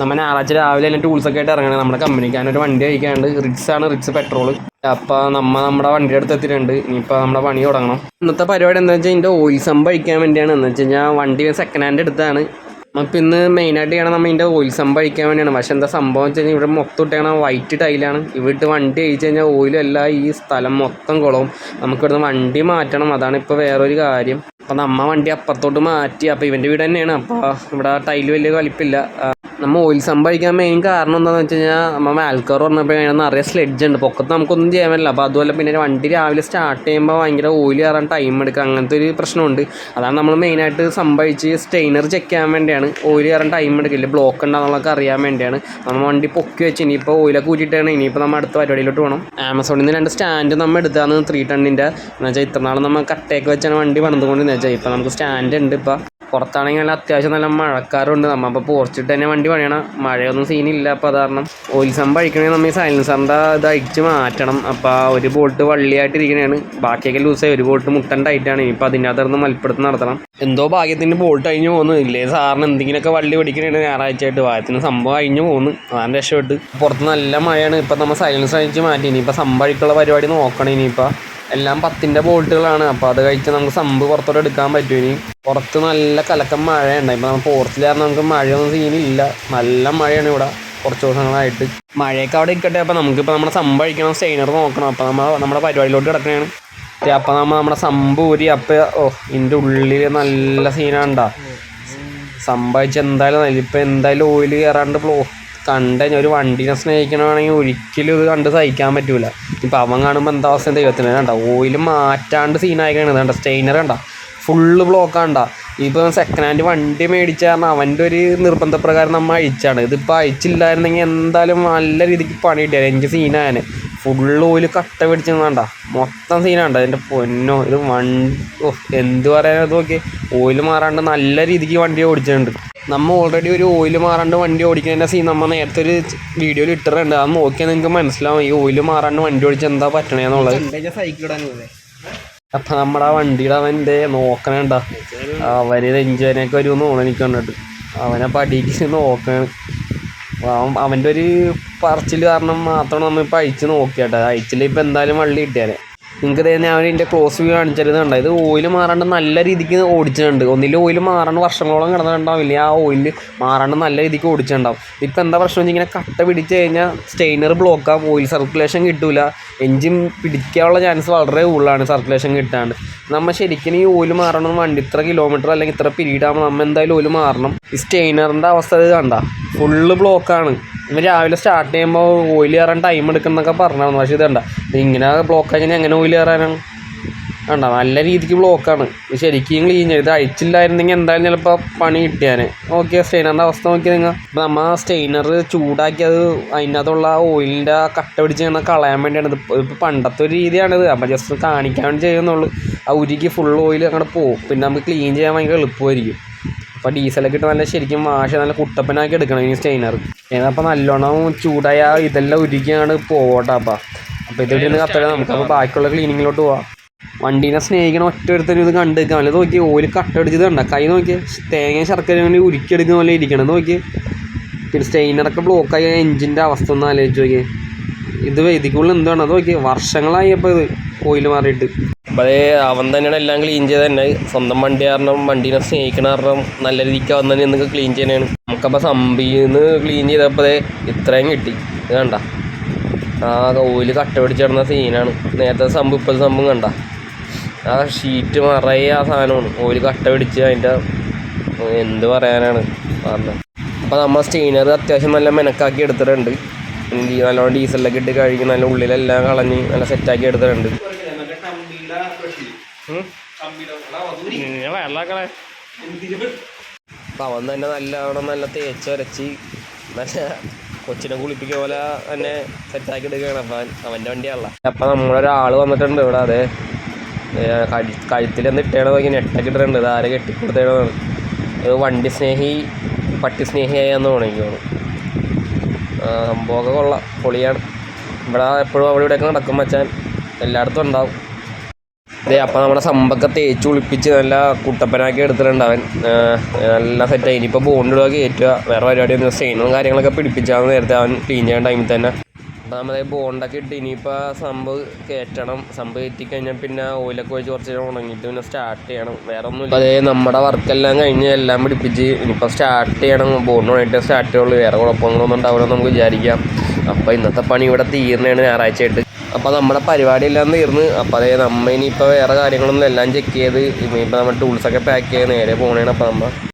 നമ്മൾ ഞായറാഴ്ച രാവിലെ തന്നെ ടൂൾസൊക്കെ ആയിട്ട് ഇറങ്ങണം. നമ്മുടെ കമ്പനിക്ക് ഒരു വണ്ടി അയക്കാണ്ട് റിക്സ് ആണ് റിക്സ് പെട്രോൾ അപ്പോൾ നമ്മ നമ്മുടെ വണ്ടിയുടെ അടുത്ത് എത്തിയിട്ടുണ്ട്. ഇനിയിപ്പോൾ നമ്മുടെ പണി തുടങ്ങണം. ഇന്നത്തെ പരിപാടി എന്താ വെച്ചാൽ ഇതിന്റെ ഓയിൽ സംഭവം അഴിക്കാൻ വേണ്ടിയാണ്. എന്ന് വെച്ച് കഴിഞ്ഞാൽ വണ്ടി സെക്കൻഡ് ഹാൻഡ് എടുത്താണ് അപ്പം ഇന്ന് മെയിനായിട്ട് ചെയ്യണം നമ്മൾ ഇതിന്റെ ഓയിൽ സംഭവം അഴിക്കാൻ വേണ്ടിയാണ്. പക്ഷെ എന്താ സംഭവം വെച്ച് കഴിഞ്ഞാൽ ഇവിടെ മൊത്തം ഇട്ടാണ് വൈറ്റ് ടൈലാണ് ഇവിടെ വണ്ടി അഴിച്ച് കഴിഞ്ഞാൽ ഓയിലെല്ലാം ഈ സ്ഥലം മൊത്തം കുളവും. നമുക്ക് ഇവിടുന്ന് വണ്ടി മാറ്റണം. അതാണ് ഇപ്പോൾ വേറൊരു കാര്യം. അപ്പം നമ്മ വണ്ടി അപ്പുറത്തോട്ട് മാറ്റി. അപ്പോൾ ഇവന്റെ വീട് തന്നെയാണ്. അപ്പോൾ ഇവിടെ ടൈൽ വലിയ കളിപ്പില്ല നമ്മൾ ഓയിൽ സംഭവിക്കാൻ മെയിൻ കാരണം എന്താണെന്ന് വെച്ച് കഴിഞ്ഞാൽ നമ്മൾ ആൽക്കർ പറഞ്ഞപ്പോൾ അതിനകത്ത് നിറയെ സ്ലെഡ്ജ് ഉണ്ട്. പൊക്കത്ത് നമുക്കൊന്നും ചെയ്യാൻ പറ്റില്ല. അപ്പോൾ അതുപോലെ പിന്നെ വണ്ടി രാവിലെ സ്റ്റാർട്ട് ചെയ്യുമ്പോൾ ഭയങ്കര ഓയിൽ കയറാൻ ടൈം എടുക്കുക. അങ്ങനത്തെ ഒരു പ്രശ്നമുണ്ട്. അതാണ് നമ്മൾ മെയിനായിട്ട് സംഭവിച്ച് സ്റ്റെയിനർ ചെക്ക് ചെയ്യാൻ വേണ്ടിയാണ് ഓയിൽ കയറാൻ ടൈം എടുക്കില്ല ബ്ലോക്ക് ഉണ്ടാകുന്നതൊക്കെ അറിയാൻ വേണ്ടിയാണ്. നമ്മൾ വണ്ടി പൊക്കി വെച്ച് ഇനിയിപ്പോൾ ഓയിലൊക്കെ കൂട്ടിയിട്ടാണ് ഇനിയിപ്പോൾ നമ്മൾ അടുത്ത പരിപാടിയിലോട്ട് പോകണം ആമസോണിൽ നിന്ന് രണ്ട് സ്റ്റാൻഡ് നമ്മൾ എടുത്താണ് ത്രീ ടണ്ണിന്റെ എന്ന് വെച്ചാൽ ഇത്ര നാൾ നമ്മൾ കട്ടയൊക്കെ വെച്ചാണ് വണ്ടി പണിതുകൊണ്ട് വെച്ചാൽ ഇപ്പോൾ നമുക്ക് സ്റ്റാൻഡ് ഉണ്ട് ഇപ്പോൾ പുറത്താണെങ്കിൽ നല്ല അത്യാവശ്യം നല്ല മഴക്കാറുണ്ട്. നമ്മൾ അപ്പോൾ പോർച്ചിട്ട് തന്നെ വണ്ടി പണിയണം. മഴയൊന്നും സീനില്ല അപ്പോൾ അത് കാരണം ഓയിൽ സംഭ അഴിക്കണമെങ്കിൽ നമ്മൾ ഈ സൈലൻസറിന്റെ ഇത് അഴിച്ച് മാറ്റണം. അപ്പോൾ ഒരു ബോൾട്ട് വള്ളിയായിട്ട് ഇരിക്കണതാണ് ബാക്കിയൊക്കെ ലൂസായി ഒരു ബോൾട്ട് മുട്ടൻ ടൈറ്റാണ് ഇനിയിപ്പോൾ അതിന്റെ അകത്തുനിന്ന് മൽപ്പിടുത്ത് നടത്തണം. എന്തോ ഭാഗ്യത്തിന് ബോൾട്ട് അഴിഞ്ഞു പോകുന്നു ഇല്ലേ സാറിന് എന്തെങ്കിലുമൊക്കെ വള്ളി പിടിക്കണേ ഞായറാഴ്ച ആയിട്ട് ഭാഗ്യത്തിന് സംഭവം അഴിഞ്ഞു പോകുന്നു അതാണ് രക്ഷപ്പെട്ട്. പുറത്ത് നല്ല മഴയാണ്. ഇപ്പം നമ്മൾ സൈലൻസ് അഴിച്ച് മാറ്റി. ഇനിയിപ്പോൾ സംഭ അഴിക്കുള്ള പരിപാടി നോക്കണം. ഇനിയിപ്പോൾ എല്ലാം പത്തിന്റെ ബോൾട്ടുകളാണ് അപ്പോൾ അത് കഴിച്ച് നമുക്ക് സമ്പ് പുറത്തോട്ട് എടുക്കാൻ പറ്റും ഇനി. പുറത്ത് നല്ല കലക്കം മഴയുണ്ട്. ഇപ്പോൾ നമ്മൾ പോർച്ചിലായിരുന്നു നമുക്ക് മഴയൊന്നും സീനില്ല. നല്ല മഴയാണ് ഇവിടെ. കുറച്ച് ദിവസങ്ങളായിട്ട്. മഴയൊക്കെ അവിടെ ഇരിക്കട്ടെ. അപ്പോൾ നമുക്കിപ്പോൾ നമ്മുടെ സംഭവം അഴിക്കണം സ്റ്റെയിനർ നോക്കണം. അപ്പോൾ നമ്മൾ നമ്മുടെ പരിപാടിയിലോട്ട് കിടക്കുകയാണ്. അപ്പോൾ നമ്മൾ നമ്മുടെ സംഭൂരി ഊരി അപ്പോൾ ഓ ഇതിന്റെ ഉള്ളിൽ നല്ല സീനാണ്ടാ സംഭവിച്ച് എന്തായാലും ഇപ്പം എന്തായാലും ഓയിൽ കയറാണ്ട് ബ്ലോ കണ്ട ഒരു വണ്ടിനെ സ്നേഹിക്കണമെങ്കിൽ ഒരിക്കലും ഇത് കണ്ട് സഹിക്കാൻ പറ്റൂല. ഇപ്പം അവൻ കാണുമ്പോൾ എന്താ അവസ്ഥ ദൈവത്തിന് കണ്ട ഓയിൽ മാറ്റാണ്ട് സീനായിക്കാണ് കണ്ട സ്റ്റെയിനർ കണ്ട. ഫുള്ള് ബ്ലോക്കാണ്ട ഇപ്പം സെക്കൻഡ് ഹാൻഡ് വണ്ടി മേടിച്ച കാരണം അവന്റെ ഒരു നിർബന്ധപ്രകാരം നമ്മൾ അയച്ചാണ് ഇതിപ്പോൾ അയച്ചില്ലായിരുന്നെങ്കിൽ എന്തായാലും നല്ല രീതിക്ക് പണി കിട്ടിയാൽ എനിക്ക് സീനായാണ് ഫുള്ള് ഓയിൽ കട്ട പിടിച്ചതാണ്ട മൊത്തം സീനാണ്ട എന്റെ പൊന്നോ ഇത് വണ്ടി ഓ എന്ത് പറയാനത് നോക്കി ഓയിൽ മാറാണ്ട് നല്ല രീതിക്ക് വണ്ടി ഓടിച്ചിട്ടുണ്ട്. നമ്മൾ ഓൾറെഡി ഒരു ഓയിൽ മാറാണ്ട് വണ്ടി ഓടിക്കുന്നതിന്റെ സീൻ നമ്മൾ നേരത്തെ ഒരു വീഡിയോയിൽ ഇട്ടിട്ടുണ്ട്. അത് നോക്കിയാൽ നിങ്ങൾക്ക് മനസ്സിലാവും. ഈ ഓയിൽ മാറാണ്ട് വണ്ടി ഓടിച്ച് എന്താ പറ്റണേന്നുള്ളത് സൈക്കിൾ പോലെ അപ്പം നമ്മുടെ ആ വണ്ടിയുടെ അവന്റെ നോക്കണേണ്ട അവർ എഞ്ചിനൊക്കെ വരുമെന്ന് തോന്നുന്നു എനിക്ക് കണ്ടിട്ട്. അവനെ പടിക്ക് നോക്കണം അവൻ അവന്റെ ഒരു പറച്ചിൽ കാരണം മാത്രം നമ്മൾ ഇപ്പം അയച്ച് നോക്കിയാട്ടെ അയച്ചിൽ ഇപ്പം എന്തായാലും വള്ളി കിട്ടിയാലേ. നിങ്ങൾക്ക് ഇതേ അവൻ ഇതിന്റെ ക്ലോസ് വ്യൂ കാണിച്ചിരുന്നുണ്ട് ഇത് ഓയിൽ മാറാണ്ട് നല്ല രീതിക്ക് ഓടിച്ചിട്ടുണ്ട്. ഒന്നിൽ ഓയിൽ മാറാണ്ട് വർഷങ്ങളോളം കിടന്നിട്ടുണ്ടാവില്ല ആ ഓയിൽ മാറാണ്ട് നല്ല രീതിക്ക് ഓടിച്ചിട്ടുണ്ടാവും. ഇപ്പം എന്താ പ്രശ്നം വെച്ചാൽ ഇങ്ങനെ കട്ട പിടിച്ച് കഴിഞ്ഞാൽ സ്റ്റെയിനർ ബ്ലോക്കാവും ഓയിൽ സർക്കുലേഷൻ കിട്ടില്ല എൻജിൻ പിടിക്കാനുള്ള ചാൻസ് വളരെ കൂടുതലാണ് സർക്കുലേഷൻ കിട്ടാണ്ട്. നമ്മൾ ശരിക്കും ഈ ഓയിൽ മാറണം വണ്ടി ഇത്ര കിലോമീറ്റർ അല്ലെങ്കിൽ ഇത്ര പീരീഡ് ആകുമ്പോൾ നമ്മൾ എന്തായാലും ഓയിൽ മാറണം. ഈ സ്റ്റെയിനറിന്റെ അവസ്ഥ ഇത് കണ്ട. ഫുള്ള് ബ്ലോക്കാണ് ഇവർ രാവിലെ സ്റ്റാർട്ട് ചെയ്യുമ്പോൾ ഓയിൽ കയറാൻ ടൈം എടുക്കുന്നൊക്കെ പറഞ്ഞായിരുന്നു. പക്ഷേ ഇത് കണ്ട ഇത് ഇങ്ങനെ ബ്ലോക്ക് ആയി എങ്ങനെ ഓയിൽ കയറാനാണ് വേണ്ട നല്ല രീതിക്ക് ബ്ലോക്കാണ് ഇത് ശരിക്കും ക്ലീൻ ചെയ്ത് അഴിച്ചില്ലായിരുന്നെങ്കിൽ എന്തായാലും ചിലപ്പോൾ പണി കിട്ടിയാൽ ഓക്കെ സ്റ്റെയിനറിന്റെ അവസ്ഥ നോക്കി നിങ്ങൾ. ഇപ്പം നമ്മൾ സ്റ്റെയിനർ ചൂടാക്കി അത് അതിനകത്തുള്ള ഓയിലിന്റെ കട്ട പിടിച്ച് കഴിഞ്ഞാൽ കളയാൻ വേണ്ടിയാണ്. ഇത് ഇപ്പോൾ പണ്ടത്തെ ഒരു രീതിയാണിത്. അപ്പോൾ ജസ്റ്റ് കാണിക്കാൻ വേണ്ടി ചെയ്യുന്നുള്ളൂ. ആ ഉരുക്കി ഫുൾ ഓയിൽ അങ്ങോട്ട് പോകും പിന്നെ നമുക്ക് ക്ലീൻ ചെയ്യാൻ ഭയങ്കര എളുപ്പമായിരിക്കും. അപ്പോൾ ഡീസലൊക്കെ ഇട്ട് നല്ല ശരിക്കും വാഷ നല്ല കുട്ടപ്പനാക്കി എടുക്കണം ഈ സ്റ്റെയിനർ അപ്പോൾ നല്ലോണം ചൂടായ ഇതെല്ലാം ഉരുക്കിയാണ് പോകട്ടെ അപ്പം. അപ്പോൾ ഇതിൽ നിന്ന് കത്തല നമുക്ക് അപ്പോൾ ബാക്കിയുള്ള ക്ലീനിങ്ങിലോട്ട് പോവാം. വണ്ടീനെ സ്നേഹിക്കണ ഒറ്റ ഒരുത്തരും ഇത് നിൽക്കാം അല്ലെങ്കിൽ നോക്കി ഓൽ കട്ട അടിച്ചത് കണ്ട. കൈ നോക്കി തേങ്ങ ശർക്കര വേണ്ടി ഉരുക്കിയെടുക്കുന്ന പോലെ ഇരിക്കണം. നോക്കി. പിന്നെ സ്റ്റെയിനറൊക്കെ ബ്ലോക്കായി എഞ്ചിന്റെ അവസ്ഥ ഒന്ന് ആലോചിച്ച് നോക്കി. ഇത് വേദിക്കുള്ളിൽ എന്താണ്? അത് നോക്കി. വർഷങ്ങളായി അപ്പോൾ ഇത് ഓയിൽ മാറിയിട്ട്. അപ്പോൾ അവൻ തന്നെയാണ് എല്ലാം ക്ലീൻ ചെയ്ത് തന്നെ സ്വന്തം വണ്ടി കാരണം വണ്ടീനെ സ്നേഹിക്കണ കാരണം നല്ല രീതിക്ക് അവൻ തന്നെ എന്തൊക്കെ ക്ലീൻ ചെയ്യണേ നമുക്കപ്പോൾ സമ്പിന്ന് ക്ലീൻ ചെയ്തപ്പോൾ ഇത്രയും കിട്ടി. ഇത് കണ്ട. ആ ഓയിൽ കട്ട പിടിച്ച് കിടന്ന സീനാണ് നേരത്തെ സംഭവം ഇപ്പോഴത്തെ സംഭവം കണ്ട. ആ ഷീറ്റ് നിറയെ ആ സാധനമാണ്. ഓയിൽ കട്ട പിടിച്ച് അതിന്റെ എന്ത് പറയാനാണ് പറഞ്ഞത് അപ്പോൾ നമ്മൾ സ്റ്റെയിനർ അത്യാവശ്യം നല്ല മെനക്കാക്കി എടുത്തിട്ടുണ്ട്. നല്ലോണം ഡീസലിലൊക്കെ ഇട്ട് കഴുകി നല്ല ഉള്ളിലെല്ലാം കളഞ്ഞ് നല്ല സെറ്റാക്കി എടുത്തിട്ടുണ്ട്. വെള്ളാക്കളെ. അപ്പം അവൻ തന്നെ നല്ല അവിടെ നല്ല തേച്ച് വരച്ച് നല്ല കൊച്ചിനെ കുളിപ്പിക്കുക പോലെ തന്നെ സെറ്റാക്കി എടുക്കുകയാണ്. അപ്പം അവന്റെ വണ്ടിയാണല്ലോ. അപ്പം നമ്മളൊരാൾ വന്നിട്ടുണ്ട് ഇവിടെ അതെ. കഴി കഴുത്തിലെന്ന് ഇട്ടേണോ നോക്കി നെട്ടൊക്കെ ഇട്ടിട്ടുണ്ട്. ഇത് ആരെ കെട്ടിക്കൊടുത്തേണോ ഇത് വണ്ടി സ്നേഹി പട്ടി സ്നേഹിയായെന്ന് തോന്നുന്നു സംഭവമൊക്കെ കൊള്ളാം. പൊളിയാണ്. ഇവിടെ എപ്പോഴും അവിടെ ഇവിടെയൊക്കെ നടക്കും മച്ചാൻ എല്ലായിടത്തും ഉണ്ടാവും. അതെ അപ്പോൾ നമ്മുടെ സമ്പൊക്കെ തേച്ച് കുളിപ്പിച്ച് നല്ല കുട്ടപ്പനാക്കി എടുത്തിട്ടുണ്ട് അവൻ. നല്ല സെറ്റായി. ഇനിയിപ്പോൾ ബോണ്ടിടുക കയറ്റുക വേറെ പരിപാടിയൊന്നും സ്റ്റെയിനും കാര്യങ്ങളൊക്കെ പിടിപ്പിച്ചാന്ന് നേരത്തെ അവൻ ക്ലീൻ ചെയ്യാൻ ടൈമിൽ തന്നെ. അപ്പോൾ നമ്മൾ ബോണ്ടൊക്കെ ഇട്ട് ഇനിയിപ്പോൾ സംഭവം കയറ്റണം. സംഭവം കയറ്റി പിന്നെ ഓയിലൊക്കെ ഒഴിച്ച് കുറച്ച് നേരം ഉണങ്ങിയിട്ട് പിന്നെ സ്റ്റാർട്ട് ചെയ്യണം. വേറെ ഒന്നും അതേ നമ്മുടെ വർക്കെല്ലാം കഴിഞ്ഞ് എല്ലാം പിടിപ്പിച്ച് ഇനിയിപ്പോൾ സ്റ്റാർട്ട് ചെയ്യണം. ബോണ്ട് ഉണങ്ങിയിട്ട് സ്റ്റാർട്ട് ചെയ്യുള്ളൂ. വേറെ കുഴപ്പങ്ങളൊന്നും ഉണ്ടാവില്ലെന്ന് നമുക്ക് വിചാരിക്കാം. അപ്പോൾ ഇന്നത്തെ പണി ഇവിടെ തീർന്നതാണ്. ഞായറാഴ്ച ആയിട്ട് അപ്പോൾ നമ്മുടെ പരിപാടി ഇല്ലാന്ന് തീർന്ന്. അപ്പോൾ അതേ നമ്മ ഇനിയിപ്പോൾ വേറെ കാര്യങ്ങളൊന്നും എല്ലാം ചെക്ക് ചെയ്ത് ഇനിയിപ്പോൾ നമ്മൾ ടൂൾസൊക്കെ പാക്ക് ചെയ്ത് നേരെ പോകണേണ് അപ്പോൾ നമ്മൾ